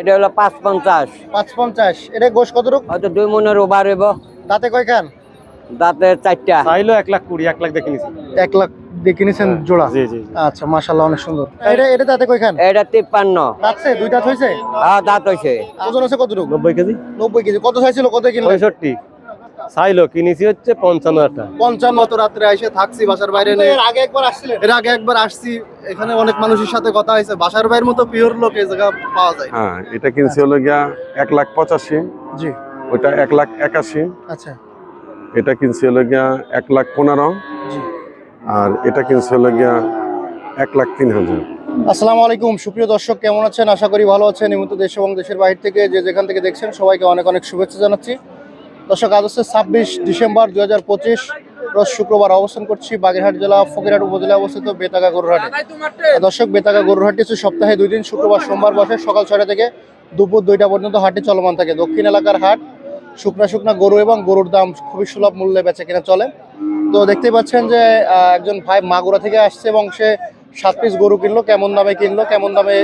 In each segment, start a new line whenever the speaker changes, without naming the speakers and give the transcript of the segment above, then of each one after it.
এটা হলো পাঁচ পঞ্চাশ
পাঁচ পঞ্চাশ এটা গোশ কত রূপ
হয়তো দুই মনের ওভার হইব।
দাঁতে কয়খান?
দাঁতে চারটা।
চাইলো এক লাখ কুড়ি এক লাখ দেখে নিছি।
এক লাখ দেখে নিছেন জোড়া?
জি জি
আচ্ছা মাশাল্লাহ অনেক সুন্দর। এটা এটা দাঁতে কয়খান?
এটা তিপ্পান্ন।
দাঁতছে? দুই দাঁত হয়েছে
হ্যাঁ দাঁত হয়েছে
ওজন আছে কত রূপ
নব্বই কেজি।
নব্বই কেজি। কত চাইছিল? কত কিনলেন?
পঁয়ষট্টি। চাইলো কিনেছি হচ্ছে পঞ্চান্ন হাজার টাকা
পঞ্চান্ন
গত রাত্রে এসে থাকছি বাসার বাইরে নেই।
এর আগে একবার আসছিলেন?
এর আগে একবার আসছি এখানে অনেক মানুষের সাথে কথা হয়েছে। বাসার বাইরের মতো পিওর লোক এই জায়গা পাওয়া যায়।
হ্যাঁ এটা কিনছি হলো গিয়া এক লাখ পঁচাশি।
জি।
ওইটা এক লাখ একাশি।
আচ্ছা।
এটা কিনছি হলো গিয়া এক লাখ পনেরো। আর এটা কিনছি হলো গিয়া এক লাখ তিন হাজার।
আসসালামু আলাইকুম। সুপ্রিয় দর্শক কেমন আছেন? আশা করি ভালো আছেন। নিয়মিত দেশ এবং দেশের বাইরে থেকে যে যেখান থেকে দেখছেন সবাইকে অনেক অনেক শুভেচ্ছা জানাচ্ছি। দর্শক, আজ হচ্ছে ছাব্বিশ ডিসেম্বর দুই হাজার পঁচিশ। রোজ শুক্রবার অবস্থান করছি বাগেরহাট জেলা, ফকিরহাট উপজেলা অবস্থিত বেতাগা গরুরহাটে। দর্শক, বেতাগা গরুরহাটটি হচ্ছে সপ্তাহে দুই দিন, শুক্রবার, সোমবার বসে সকাল ছয়টা থেকে দুপুর দুইটা পর্যন্ত হাটটি চলমান থাকে। দক্ষিণ এলাকার হাট শুকনা শুকনা গরু এবং গরুর দাম খুবই সুলভ মূল্যে বেচা কিনা চলে। তো দেখতেই পাচ্ছেন যে একজন ভাই মাগুরা থেকে আসছে এবং সে সাত পিস গরু কিনলো, কেমন দামে কিনলো, কেমন দামে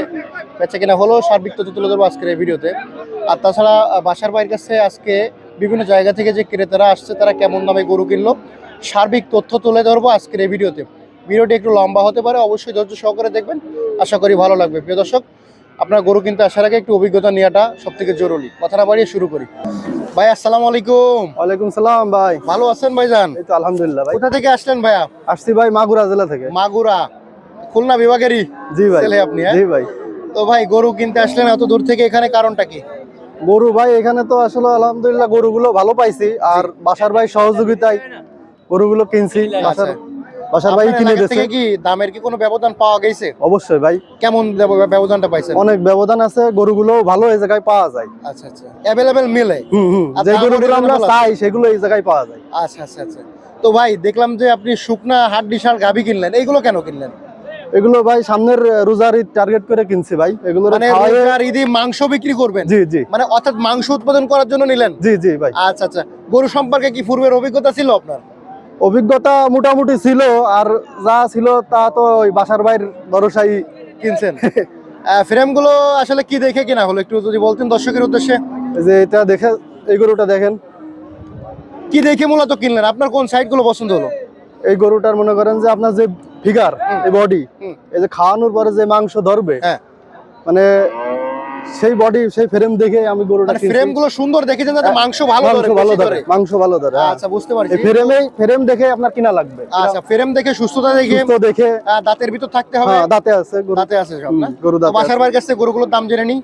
বেচা কিনা হলো, সার্বিক তথ্য তুলে ধরবো আজকের এই ভিডিওতে। আর তাছাড়া বাসার বাইরের কাছে আজকে বিভিন্ন জায়গা থেকে যে ক্রেতারা আসছে তারা কেমন দামে গরু কিনলো সার্বিক তথ্য তুলে ধরবো আজকের এই ভিডিওতে। ভিডিওটি একটু লম্বা হতে পারে অবশ্যই ধৈর্য সহকারে দেখবেন। আশা করি ভালো লাগবে। প্রিয় দর্শক আপনার গরু কিনতে আসার আগে একটু অভিজ্ঞতা নেওয়াটা সব থেকে জরুরি। কথা না বাড়িয়ে শুরু করি। ভাই আসসালামু আলাইকুম।
ওয়ালাইকুম সালাম ভাই।
ভালো আছেন ভাইজান?
এই তো আলহামদুলিল্লাহ ভাই।
কোথা থেকে আসলেন ভাইয়া?
আসছি ভাই মাগুরা জেলা থেকে।
মাগুরা। খুলনা বিভাগেরই
জি ভাই।
ছেলে আপনি, হ্যাঁ?
জি ভাই।
তো ভাই গরু কিনতে আসলেন এত দূর থেকে এখানে কারণটা কি?
গরু ভাই এখানে তো আসলে আলহামদুলিল্লাহ গরুগুলো ভালো পাইছি। আর বাসার ভাই সহযোগিতায় গরুগুলো কিনছি। বাসার বাসার ভাই কিনে দিয়েছে।
কি দামের কি কোনো ব্যবধান পাওয়া গেছে?
অবশ্যই ভাই।
কেমন ব্যবধানটা পাইছেন?
অনেক ব্যবধান আছে গরুগুলো ভালো এই জায়গায় পাওয়া যায়।
আচ্ছা আচ্ছা। অ্যাভেলেবেল মিলে?
হুম হুম। যে গরুগুলো আমরা চাই সেগুলো এই জায়গায় পাওয়া যায়।
আচ্ছা আচ্ছা আচ্ছা। তো ভাই দেখলাম যে আপনি শুকনা ডিশাল গাবি কিনলেন। এইগুলো কেন কিনলেন?
এগুলো ভাই সামনের রোজার ঈদ টার্গেট করে কিনছি ভাই। এগুলো
মানে রোজার ঈদে মাংস বিক্রি করবেন?
জি জি।
মানে অর্থাৎ মাংস উৎপাদন করার জন্য নিলেন?
জি জি ভাই।
আচ্ছা আচ্ছা। গরু সম্পর্কে কি পূর্বের অভিজ্ঞতা ছিল আপনার?
অভিজ্ঞতা মোটামুটি ছিল আর যা ছিল তা তো ওই বাসার বাইর ভরসাই
কিনছেন। ফ্রেমগুলো আসলে কি দেখে কিনা হলো? একটু যদি বলতেন দর্শকের উদ্দেশ্যে।
যে এটা দেখে এই গরুটা দেখেন।
কি দেখে মূলত কিনলেন? আপনার কোন সাইডগুলো পছন্দ হলো?
এই গরুটার মনে করেন যে আপনার যে ফিগার এই বডি এই যে খাওয়ানোর পরে যে মাংস ধরবে
হ্যাঁ।
মানে সেই বডি সেই ফ্রেম দেখে আমি গরুটা
মানে ফ্রেমগুলো সুন্দর দেখেছেন যাতে মাংস ভালো ধরে
ভালো ধরে। মাংস ভালো ধরে হ্যাঁ।
আচ্ছা বুঝতে পারছি।
এই ফ্রেমে ফ্রেম দেখে আপনার কিনা লাগবে।
আচ্ছা ফ্রেম দেখে সুস্থতা দেখে
সুস্থ দেখে
দাঁতের ভিতর থাকতে হবে।
হ্যাঁ দাঁতে আছে গরু।
দাঁতে আছে সব না?
গরু দাঁতে
বাসার
আছে।
ভাইয়ের কাছ গরুগুলোর দাম জেনে নি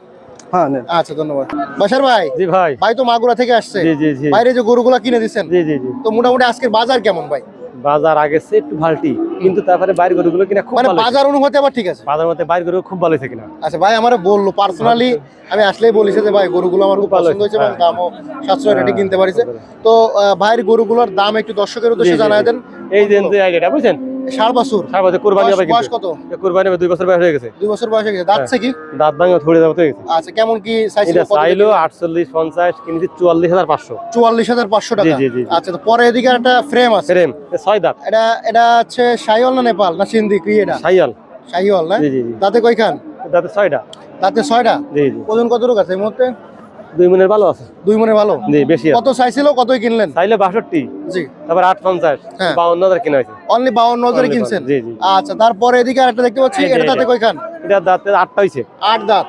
হ্যাঁ নেন।
আচ্ছা ধন্যবাদ। বাসার ভাই?
জি ভাই।
ভাই তো মাগুরা থেকে আসছে।
জি জি জি।
বাইরে যে গরুগুলো কিনে দিচ্ছেন
জি জি জি।
তো মোটামুটি আজকের বাজার কেমন ভাই?
বাজার আগে সে একটু ভালটি কিন্তু তারপরে বাইরের গরুগুলো কিনা খুব
মানে বাজার অনুভূতি আবার ঠিক আছে?
বাজার মধ্যে বাইর গরু খুব ভালো হয়েছে কিনা।
আচ্ছা ভাই আমার বলল পার্সোনালি আমি আসলেই বলেছে যে ভাই গরুগুলো আমার খুব
ভালো
পছন্দ হয়েছে এবং
হ্যাঁ।
দামও সাশ্রয় রেটে
হ্যাঁ,
কিনতে পারিছে। তো ভাইয়ের গরুগুলোর দাম একটু দর্শকের উদ্দেশ্যে জানাই দেন।
এই যে আইডিয়াটা বুঝছেন?
ষাট বছর?
সার বছর কোরবানি হবে
বয়স কত?
এ হবে দুই বছর বয়স হয়ে গেছে।
দুই বছর বয়স হয়ে গেছে। দাঁতছে কি?
দাঁত ভাঙে থড়ে যাব তো গেছে।
আচ্ছা কেমন কি চাইছিল
চাইলো আটচল্লিশ পঞ্চাশ কিনেছি চুয়াল্লিশ হাজার পাঁচশো।
চুয়াল্লিশ হাজার পাঁচশো টাকা। আচ্ছা তো পরে এদিকে একটা ফ্রেম আছে।
ফ্রেম ছয় দাঁত।
এটা এটা হচ্ছে শাহিওয়াল না নেপাল? না সিন্ধি কি এটা?
সাইয়াল
শাহিওয়াল না?
জি
কয়খান?
দাঁতে ছয়টা।
তাতে ছয়টা? ওজন কতটুকু আছে এই মুহূর্তে?
দুই মনের ভালো আছে।
দুই মনে ভালো?
জি বেশি
কত চাইছিল কতই কিনলেন?
চাইলে বাষট্টি।
জি।
তারপর আট পঞ্চাশ
হ্যাঁ।
বাউন্ন হাজার কিনা হয়েছে।
অনলি বাউন্ন হাজারে কিনছেন?
জি জি।
আচ্ছা তারপরে এদিকে আরেকটা দেখতে পাচ্ছি এটা
এটা।
কয়খান?
এটা দাঁতে আটটা হয়েছে।
আট দাঁত।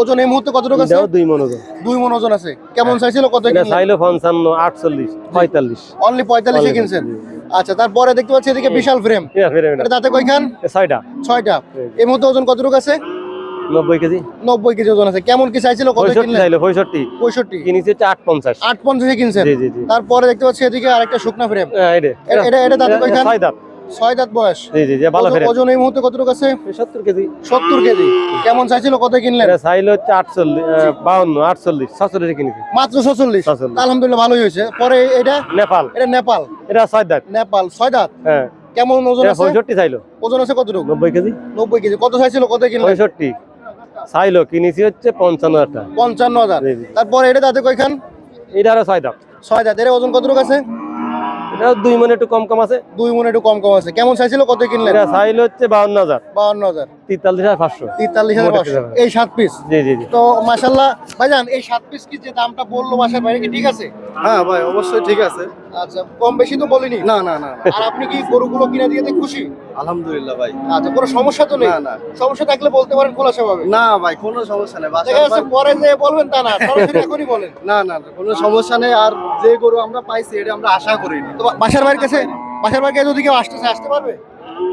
ওজন এই মুহূর্তে কতটুকু আছে?
দুই মন ওজন।
দুই মন ওজন আছে। কেমন চাইছিল কত কিনলেন?
চাইলো পঞ্চান্ন আটচল্লিশ পঁয়তাল্লিশ।
অনলি পঁয়তাল্লিশে কিনছেন? আচ্ছা তারপরে দেখতে পাচ্ছি এদিকে বিশাল ফ্রেম
এটা
তাতে কয়খান?
ছয়টা।
ছয়টা। এই মুহূর্তে ওজন কত
কতটুকু আছে?
তারপরে দেখতে পাচ্ছি এদিকে আরেকটা শুকনা ফ্রেম।
ছয় দাঁত।
বয়স। ওজন এই মুহূর্তে কতটুকু আছে?
70 কেজি।
কেজি। কেমন চাইছিল? কত কিনলেন?
এটা কিনেছি।
মাত্র
46
আলহামদুলিল্লাহ ভালোই হয়েছে। পরে এটা?
নেপাল।
এটা নেপাল।
এটা ছয় দাঁত।
নেপাল। ছয় দাঁত? কেমন ওজন আছে?
65 চাইলো।
ওজন আছে কতটুকু?
90 কেজি।
90 কেজি। কত চাইছিল? কত কিনলেন?
সাইলো কিনেছি হচ্ছে পঞ্চান্ন হাজার টাকা।
পঞ্চান্ন হাজার। তারপরে এটা দাঁতে কয়খান?
এটা আরও ছয় দাঁত।
ছয় দাঁত। এর ওজন কতটুকু আছে?
এটা দুই মনে একটু কম কম আছে।
দুই মনে একটু কম কম আছে। কেমন চাইছিল কত কিনলেন?
সাইল হচ্ছে বাউন্ন হাজার।
বাউন্ন হাজার।
তেতাল্লিশ হাজার পাঁচশো।
তেতাল্লিশ হাজার। এই সাত পিস
জি জি জি।
তো মাসাল্লাহ ভাইজান এই সাত পিস কি যে দামটা বলল বাসার বাইরে কি ঠিক আছে?
হ্যাঁ ভাই অবশ্যই ঠিক আছে।
আচ্ছা কম বেশি তো বলিনি?
না না না
আর আপনি কি গরুগুলো কিনে দিয়ে খুশি?
আলহামদুলিল্লাহ ভাই।
আচ্ছা কোনো সমস্যা তো নেই?
না, না।
সমস্যা থাকলে বলতে পারেন খোলাসা ভাবে।
না ভাই কোনো সমস্যা নেই।
পরে যে বলবেন তা না সরাসরি এখনই বলেন।
না না না, কোনো সমস্যা নেই। আর যে গরু আমরা পাইছি এটা আমরা আশা করিনি।
তো বাসার বাড়ির কাছে বাসার বাড়ির কাছে যদি কেউ আসতেছে আসতে পারবে?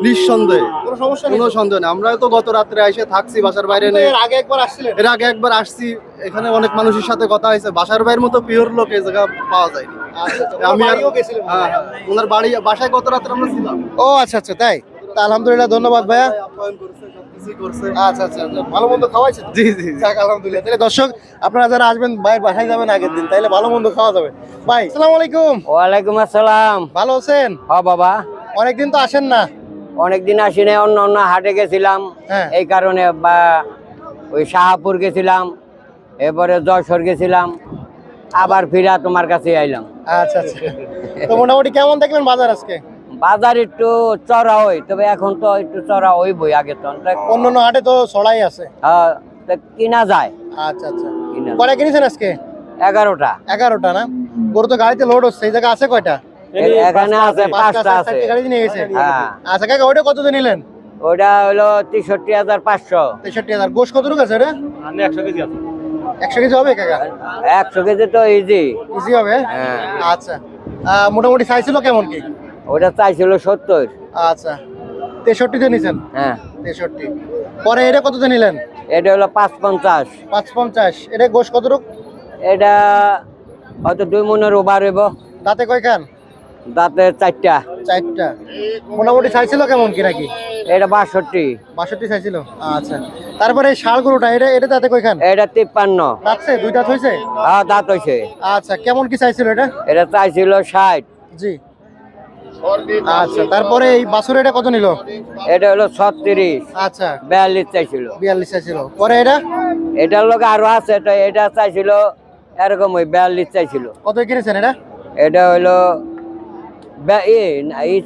নিঃসন্দেহে।
কোনো সমস্যা
কোনো সন্দেহ নেই। আমরা তো গত রাত্রে এসে থাকছি বাসার বাইরে নেই
এর আগে একবার আসছিলেন?
এর আগে একবার আসছি। এখানে অনেক মানুষের সাথে কথা হয়েছে। বাসার বাইরের মতো পিওর লোক এই জায়গা পাওয়া যায়নি।
আচ্ছা,
আমি আর হ্যাঁ হ্যাঁ, ওনার বাড়ি বাসায় গত রাত্রে আমরা ছিলাম।
ও আচ্ছা আচ্ছা তাই? তা আলহামদুলিল্লাহ ধন্যবাদ ভাইয়া। আচ্ছা আচ্ছা আচ্ছা, ভালো মন্দ খাওয়াইছেন?
জি জি
আলহামদুলিল্লাহ। তাহলে দর্শক আপনারা যারা আসবেন ভাইয়ের বাসায় যাবেন আগের দিন তাহলে ভালো মন্দ খাওয়া যাবে। ভাই আসসালামু আলাইকুম।
ওয়ালাইকুম আসসালাম।
ভালো আছেন?
হ বাবা।
অনেকদিন তো আসেন না।
অনেকদিন আসি নাই অন্য অন্য হাটে গেছিলাম।
হ্যাঁ।
এই কারণে বা ওই শাহাপুর গেছিলাম এরপরে যশোর গেছিলাম আবার ফিরা তোমার কাছে আইলাম।
আচ্ছা আচ্ছা। তো মোটামুটি কেমন দেখলেন বাজার আজকে?
বাজার একটু চড়া হই তবে এখন তো একটু চড়া হইবই আগে তো। তা,
অন্য অন্য হাটে তো ছড়াই আছে।
তা কিনা যায়।
আচ্ছা আচ্ছা।
কিনা
কয়টা কিনেছেন আজকে?
এগারোটা।
এগারোটা না? গরু তো গাড়িতে লোড হচ্ছে এই জায়গায় আছে কয়টা?
এখানে আছে পাঁচটা আছে
চারটে গাড়ি নিয়ে গেছে।
হ্যাঁ।
আচ্ছা কাকা ওইটা কত দিয়ে নিলেন?
ওইটা হলো তেষট্টি হাজার পাঁচশো।
তেষট্টি হাজার। গোশ কত আছে ওটা?
আমি একশো কেজি আছে।
একশো কেজি হবে কাকা?
একশো কেজি তো ইজি
ইজি হবে?
হ্যাঁ।
আচ্ছা। মোটামুটি চাইছিল কেমন কি?
ওটা চাইছিল সত্তর।
আচ্ছা। তেষট্টিতে নিছেন?
হ্যাঁ।
তেষট্টি। পরে এটা কততে নিলেন?
এটা হলো পাঁচ পঞ্চাশ
পাঁচ পঞ্চাশ এটা গোশ কত
এটা হয়তো দুই মনের ওভার হইব।
তাতে কয় খান
দাঁতে চারটা।
চারটা। মোটামুটি চাইছিল কেমন কি নাকি?
এটা বাষট্টি।
বাষট্টি চাইছিল? আচ্ছা। তারপরে এই শাল গরুটা এটা এটা তাতে কয় খান
এটা তিপ্পান্ন।
যাচ্ছে দুইটা হয়েছে
হ্যাঁ দাঁত হয়েছে
আচ্ছা কেমন কি চাইছিল এটা?
এটা চাইছিল ষাট।
জি। আচ্ছা তারপরে এই বাছুর এটা কত নিল?
এটা হলো ছত্রিশ।
আচ্ছা।
বিয়াল্লিশ চাইছিল।
বিয়াল্লিশ চাইছিল। পরে এটা?
এটার লোক আরও আছে এটা চাইছিল এরকম ওই বিয়াল্লিশ চাইছিল।
কত কিনেছেন এটা?
এটা হলো বে- এ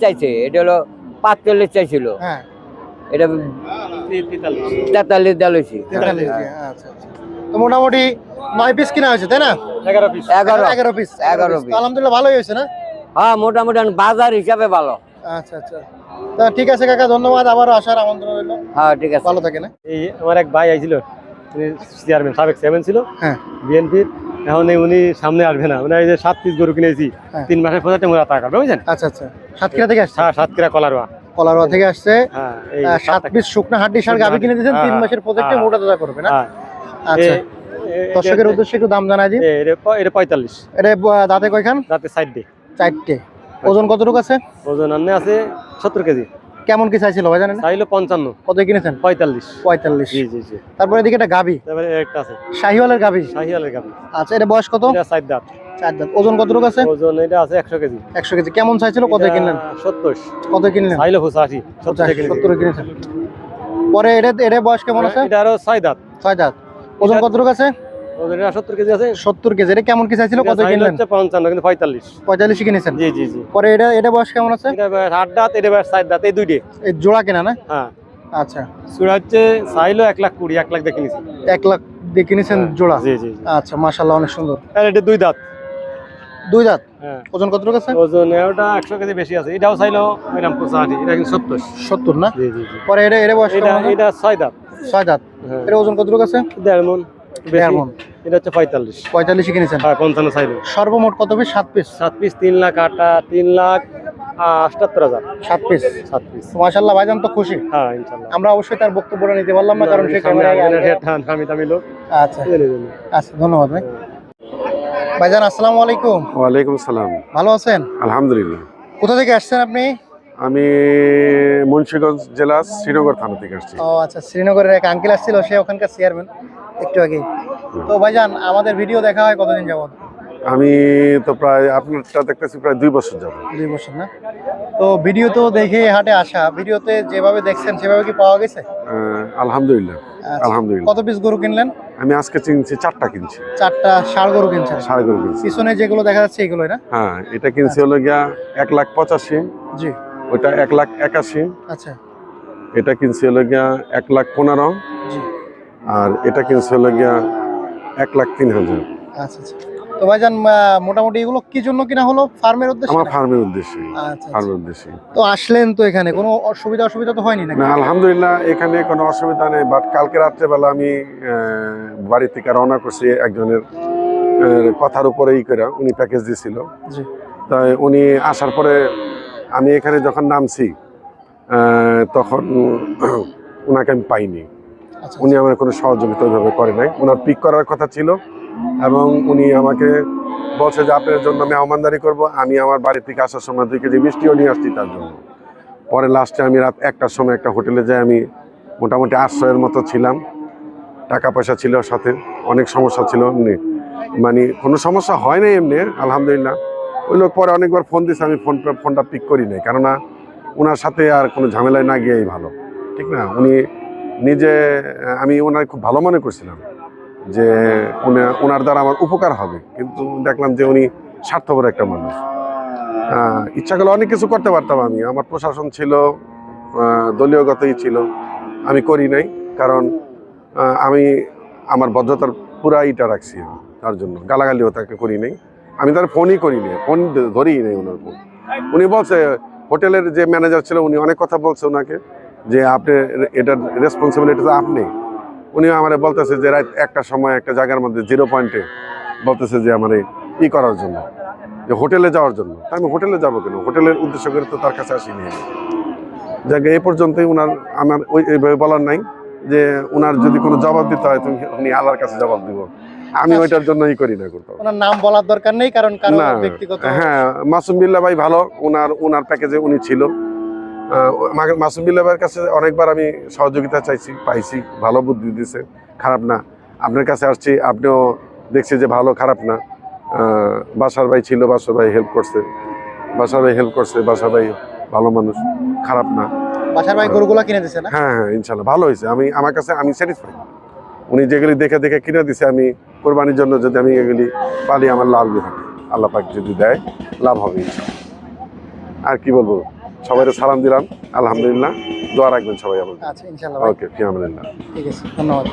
চাইছে এটা হলো পাঁচচল্লিশ চাইছিল।
হ্যাঁ।
এটা তেতাল্লিশ দেওয়া
দিয়ে, আচ্ছা আচ্ছা। তো মোটামুটি নয় পিস কিনা হয়েছে তাই না?
এগারো পিস
এগারো।
এগারো পিস
এগারো
piece। আলহামদুলিল্লাহ ভালোই হয়েছে না?
হ্যাঁ মোটামুটি বাজার হিসাবে ভালো।
আচ্ছা আচ্ছা। তা ঠিক আছে কাকা ধন্যবাদ। আবারও আসার আমন্ত্রণ রইল।
হ্যাঁ ঠিক আছে।
ভালো থাকে না
এই আমার এক ভাই আইছিল। চেয়ারম্যান সাবেক চেয়ারম্যান ছিল
হ্যাঁ।
বিএনপির। এখন উনি সামনে আসবে না। মানে এই যে সাত পিস গরু কিনেছি
হ্যাঁ।
তিন মাসের পঁচাত্তর মোড়া টাকা বুঝছেন?
আচ্ছা আচ্ছা। সাতক্ষীরা থেকে আসছে?
হ্যাঁ সাতক্ষীরা কলারোয়া।
কলারোয়া থেকে আসছে।
হ্যাঁ
সাত পিস শুকনা হাড্ডি সার গাবি কিনে দিয়েছেন তিন মাসের প্রজেক্টে। মোটা তাজা করবে না? আচ্ছা। দর্শকের উদ্দেশ্যে একটু দাম জানাই দিন।
এটা পঁয়তাল্লিশ।
এটা দাঁতে কয়খান?
রাতে সাইড ডে
চারটে। ওজন কতটুকু আছে?
ওজন আনে আছে সত্তর কেজি।
কেমন কি চাইছিল ভাই জানেন
চাইলো পঞ্চান্ন।
কত কিনেছেন?
পঁয়তাল্লিশ।
পঁয়তাল্লিশ।
জি জি জি।
তারপরে এদিকে একটা গাবি
তারপরে একটা আছে।
শাহিওয়ালের গাবি
শাহিয়ালের গাবি
আচ্ছা এটা বয়স কত?
এটা সাইড দাঁত।
চার দাঁত। ওজন কতটুকু আছে?
ওজন এটা আছে একশো কেজি।
একশো কেজি। কেমন চাইছিল? কত কিনলেন?
সত্তর।
কত কিনলেন?
চাইলো পঁচাশি। সত্তর
কিনেছেন। পরে এটা এটা বয়স কেমন আছে?
এটা আরও ছয় দাঁত।
ছয় দাঁত। ওজন কতটুকু আছে?
ওজন এটা সত্তর কেজি আছে?
সত্তর কেজি। এটা কেমন কি চাইছিল? কত কিনলেন?
হচ্ছে কিন্তু
কিনেছেন?
জি জি জি।
পরে এটা এটা বয়স কেমন আছে?
এটা দাঁত এটা এবার সাত দাঁত এই দুইটে
এই জোড়া কেনা না?
হ্যাঁ।
আচ্ছা।
হচ্ছে চাইলো লাখ কুড়ি এক লাখ দিয়ে কিনেছি
এক লাখ দিয়ে কিনেছেন জোড়া?
জি জি
আচ্ছা অনেক সুন্দর।
আর এটা দুই দাঁত।
দুই দাঁত?
হ্যাঁ।
ওজন কতটুকু আছে?
ওজন ওটা একশো কেজি বেশি আছে। এটাও চাইলো এটা কিন্তু সত্তর।
না?
জি জি জি।
পরে এটা এটা বয়স
এটা এটা ছয় দাঁত।
ছয় দাঁত।
হ্যাঁ।
এটা ওজন কতটুকু আছে?
দেড় মন। বেশি
দেড় মণ।
এটা হচ্ছে পঁয়তাল্লিশ।
পঁয়তাল্লিশে কিনেছেন?
হ্যাঁ পঞ্চান্ন
সর্বমোট কত পিস সাত পিস
সাত পিস তিন লাখ আটা তিন লাখ আটাত্তর হাজার।
সাত পিস
সাত পিস
মাশাল্লাহ ভাইজান তো খুশি।
হ্যাঁ ইনশাল্লাহ
আমরা অবশ্যই তার বক্তব্যটা নিতে পারলাম না কারণ সে
দামি লোক।
আচ্ছা। আচ্ছা ধন্যবাদ ভাই। ভাইজান আসসালামু আলাইকুম।
ওয়ালাইকুম সালাম
ভালো আছেন?
আলহামদুলিল্লাহ।
কোথা থেকে আসছেন আপনি?
আমি মুন্সিগঞ্জ জেলা শ্রীনগর থানা থেকে আসছি।
ও আচ্ছা শ্রীনগরের এক আঙ্কেল আসছিল সে ওখানকার চেয়ারম্যান একটু আগে তো ভাইজান আমাদের ভিডিও দেখা হয় কতদিন যাবত
আমি তো প্রায় আপনারটা দেখতেছি প্রায় দুই বছর যাব
দুই বছর না? তো ভিডিও তো দেখে হাটে আসা ভিডিওতে যেভাবে দেখছেন সেভাবে কি পাওয়া গেছে?
আলহামদুলিল্লাহ
আচ্ছা।
আলহামদুলিল্লাহ।
কত পিস গরু কিনলেন?
আমি আজকে কিনছি চারটা কিনছি।
চারটা ষাড় গরু কিনছেন?
সাড়ে গরু কিনছি।
পিছনে যেগুলো দেখা যাচ্ছে এগুলো না?
হ্যাঁ এটা কিনছি হলো গিয়া এক লাখ পঁচাশি।
জি।
ওটা এক লাখ একাশি।
আচ্ছা।
এটা কিনছে হলো গিয়া এক লাখ পনেরো। আর এটা কিনছে হলো গিয়া এক লাখ তিন হাজার।
আচ্ছা আচ্ছা। তো ভাইজান মোটামুটি এগুলো কি জন্য কিনা হলো ফার্মের উদ্দেশ্যে?
আমার ফার্মের উদ্দেশ্যে।
আচ্ছা আচ্ছা।
ফার্মের উদ্দেশ্যে।
তো আসলেন তো এখানে কোনো অসুবিধা অসুবিধা তো হয়নি
না আলহামদুলিল্লাহ এখানে কোনো অসুবিধা নেই বাট কালকে রাত্রেবেলা আমি বাড়ি থেকে রওনা করছি একজনের কথার উপরে ই করে উনি প্যাকেজ দিয়েছিল তাই উনি আসার পরে আমি এখানে যখন নামছি তখন ওনাকে আমি পাইনি।
আচ্ছা
উনি আমার কোনো সহযোগিতা ওইভাবে করে নাই। ওনার পিক করার কথা ছিল এবং উনি আমাকে বলছে যে আপনার জন্য মেহমানদারি করব। আমি আমার বাড়ি থেকে আসার সময় দুই কেজি মিষ্টিও নিয়ে আসছি তার জন্য। পরে লাস্টে আমি রাত একটার সময় একটা হোটেলে যাই। আমি মোটামুটি আশ্রয়ের মতো ছিলাম। টাকা পয়সা ছিল সাথে। অনেক সমস্যা ছিল। এমনি মানে কোনো সমস্যা হয় নাই এমনি আলহামদুলিল্লাহ। ওই লোক পরে অনেকবার ফোন দিয়েছে আমি ফোন ফোনটা পিক করি নাই। কেননা ওনার সাথে আর কোনো ঝামেলায় না গিয়েই ভালো। ঠিক না? উনি নিজে, আমি ওনার খুব ভালো মনে করছিলাম যে ওনার দ্বারা আমার উপকার হবে। কিন্তু দেখলাম যে উনি স্বার্থপর একটা মানুষ। ইচ্ছা করলে অনেক কিছু করতে পারতাম আমি। আমার প্রশাসন ছিল দলীয়গতই ছিল। আমি করি নাই, কারণ আমি আমার ভদ্রতার পুরা ইটা রাখছি তার জন্য। গালাগালিও তাকে করি নাই। আমি তার ফোনই করি নাই ফোন ধরেই নেই ওনার ফোন উনি বলছে, হোটেলের যে ম্যানেজার ছিল, উনি অনেক কথা বলছে ওনাকে, যে আপনি এটার রেসপন্সিবিলিটি তো আপনি। উনি আমার বলতেছে যে, রাত একটা সময় একটা জায়গার মধ্যে জিরো পয়েন্টে বলতেছে যে, আমার ই করার জন্য, যে হোটেলে যাওয়ার জন্য। তা আমি হোটেলে যাব কেন? হোটেলের উদ্দেশ্য করে তো তার কাছে আসিনি। যাকে, এ পর্যন্তই উনার, আমার ওই এইভাবে বলার নাই, যে উনার যদি কোনো জবাব দিতে হয় তুমি উনি আল্লাহর কাছে জবাব দিব। আমি ওইটার জন্য ই করি না করতাম
ওনার নাম বলার দরকার নেই কারণ কারও
না
ব্যক্তিগত
হ্যাঁ মাসুম বিল্লা ভাই ভালো ওনার ওনার প্যাকেজে উনি ছিল। মাসুম বিল্লা ভাইয়ের কাছে অনেকবার আমি সহযোগিতা চাইছি পাইছি ভালো বুদ্ধি দিছে খারাপ না। আপনার কাছে আসছি আপনিও দেখছি যে ভালো খারাপ না। বাসার ভাই ছিল বাসার ভাই হেল্প করছে। বাসার ভাই হেল্প করছে বাসার ভাই ভালো মানুষ খারাপ না।
বাসার ভাই গরুগুলা কিনে দিছে না?
হ্যাঁ হ্যাঁ ইনশাল্লাহ ভালো হয়েছে। আমি আমার কাছে আমি স্যাটিসফাই উনি যেগুলি দেখে দেখে কিনে দিছে আমি কোরবানির জন্য যদি আমি এগুলি পালি আমার লাভ হবে? আল্লাহ পাক যদি দেয় লাভ হবে আর কি বলব? সবাই সালাম দিলাম আলহামদুলিল্লাহ। দোয়া রাখবেন সবাই আমাদের
আচ্ছা
ওকে
ঠিক আছে ধন্যবাদ।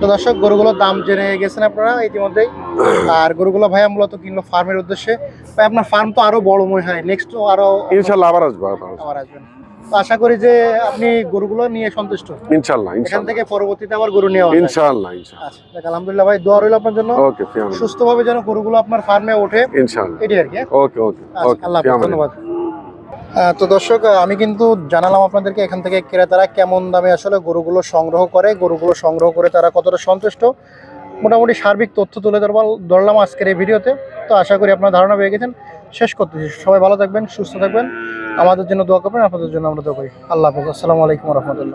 তো দর্শক গরুগুলোর দাম জেনে গেছেন আপনারা ইতিমধ্যেই। আর গরুগুলো ভাইয়া মূলত কিনলো ফার্মের উদ্দেশ্যে। ভাই আপনার ফার্ম তো আরও বড় মনে হয়। নেক্সট আরও
ইনশাল্লাহ আবার আসব আবার
আসবেন। তো আশা করি যে আপনি গরুগুলো নিয়ে সন্তুষ্ট। এখান থেকে পরবর্তীতে আবার গরু নেওয়া আচ্ছা আলহামদুলিল্লাহ ভাই দোয়া রইল আপনার জন্য।
ওকে
সুস্থভাবে যেন গরুগুলো আপনার ফার্মে ওঠে।
ইনশাল্লাহ।
এটাই আর কি হ্যাঁ?
ওকে ওকে
আচ্ছা, আল্লাহ ধন্যবাদ। তো দর্শক আমি কিন্তু জানালাম আপনাদেরকে এখান থেকে ক্রেতারা কেমন দামে আসলে গরুগুলো সংগ্রহ করে গরুগুলো সংগ্রহ করে তারা কতটা সন্তুষ্ট। মোটামুটি সার্বিক তথ্য তুলে ধরবার ধরলাম আজকের এই ভিডিওতে। তো আশা করি আপনার ধারণা পেয়ে গেছেন। শেষ করতেছি। সবাই ভালো থাকবেন, সুস্থ থাকবেন। আমাদের জন্য দোয়া করবেন, আপনাদের জন্য আমরা দোয়া করি। আল্লাহ হাফেজ। আসসালামু আলাইকুম রহমতুল্লাহ।